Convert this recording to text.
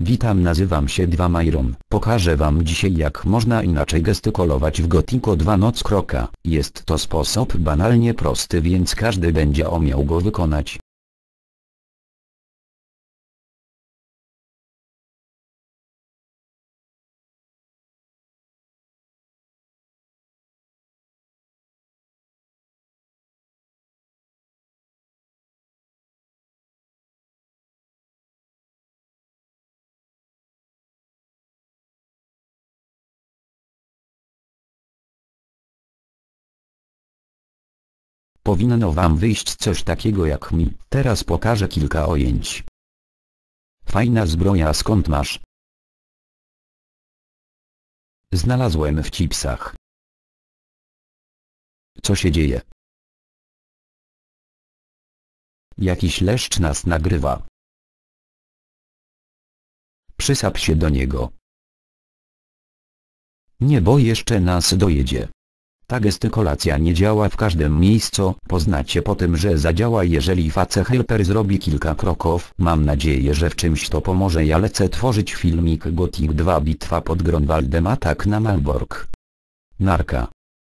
Witam nazywam się Dwamajron. Pokażę wam dzisiaj jak można inaczej gestykulować w Gothico 2 Noc Kroka. Jest to sposób banalnie prosty więc każdy będzie umiał go wykonać. Powinno wam wyjść coś takiego jak mi. Teraz pokażę kilka ojęć. Fajna zbroja skąd masz? Znalazłem w chipsach. Co się dzieje? Jakiś leszcz nas nagrywa. Przysap się do niego. Nie bo jeszcze nas dojedzie. Ta gestykulacja nie działa w każdym miejscu, poznacie po tym, że zadziała jeżeli face helper zrobi kilka kroków. Mam nadzieję, że w czymś to pomoże ja lecę tworzyć filmik Gothic 2 Bitwa pod Grunwaldem atak na Malbork. Narka